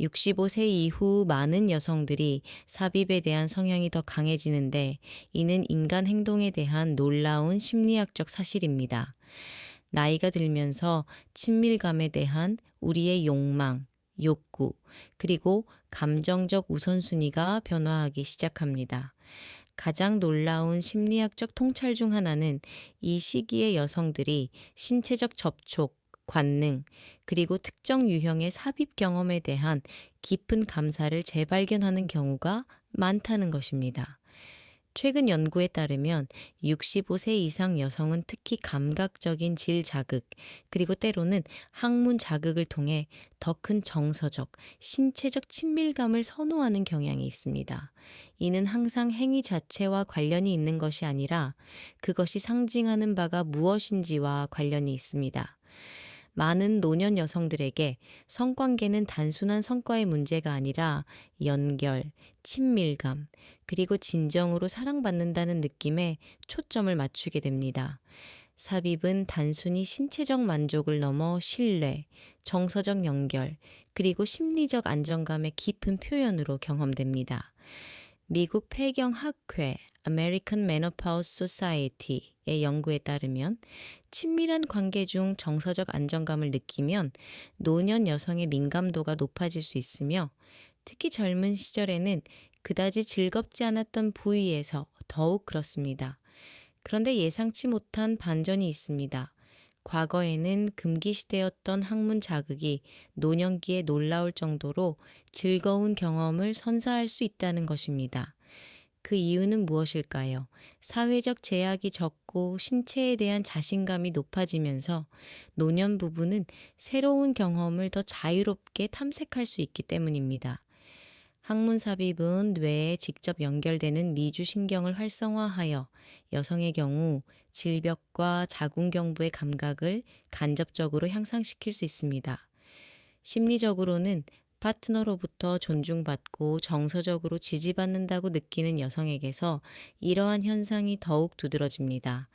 65세 이후 많은 여성들이 삽입에 대한 성향이 더 강해지는데 이는 인간 행동에 대한 놀라운 심리학적 사실입니다. 나이가 들면서 친밀감에 대한 우리의 욕망, 욕구, 그리고 감정적 우선순위가 변화하기 시작합니다. 가장 놀라운 심리학적 통찰 중 하나는 이 시기의 여성들이 신체적 접촉, 관능, 그리고 특정 유형의 삽입 경험에 대한 깊은 감사를 재발견하는 경우가 많다는 것입니다. 최근 연구에 따르면 65세 이상 여성은 특히 감각적인 질 자극, 그리고 때로는 학문 자극을 통해 더 큰 정서적, 신체적 친밀감을 선호하는 경향이 있습니다. 이는 항상 행위 자체와 관련이 있는 것이 아니라 그것이 상징하는 바가 무엇인지와 관련이 있습니다. 많은 노년 여성들에게 성관계는 단순한 성과의 문제가 아니라 연결, 친밀감, 그리고 진정으로 사랑받는다는 느낌에 초점을 맞추게 됩니다. 삽입은 단순히 신체적 만족을 넘어 신뢰, 정서적 연결, 그리고 심리적 안정감의 깊은 표현으로 경험됩니다. 미국 폐경학회 American Menopause Society의 연구에 따르면 친밀한 관계 중 정서적 안정감을 느끼면 노년 여성의 민감도가 높아질 수 있으며 특히 젊은 시절에는 그다지 즐겁지 않았던 부위에서 더욱 그렇습니다. 그런데 예상치 못한 반전이 있습니다. 과거에는 금기시되었던 학문 자극이 노년기에 놀라울 정도로 즐거운 경험을 선사할 수 있다는 것입니다. 그 이유는 무엇일까요? 사회적 제약이 적고 신체에 대한 자신감이 높아지면서 노년 부부는 새로운 경험을 더 자유롭게 탐색할 수 있기 때문입니다. 항문 삽입은 뇌에 직접 연결되는 미주신경을 활성화하여 여성의 경우 질벽과 자궁경부의 감각을 간접적으로 향상시킬 수 있습니다. 심리적으로는 파트너로부터 존중받고 정서적으로 지지받는다고 느끼는 여성에게서 이러한 현상이 더욱 두드러집니다.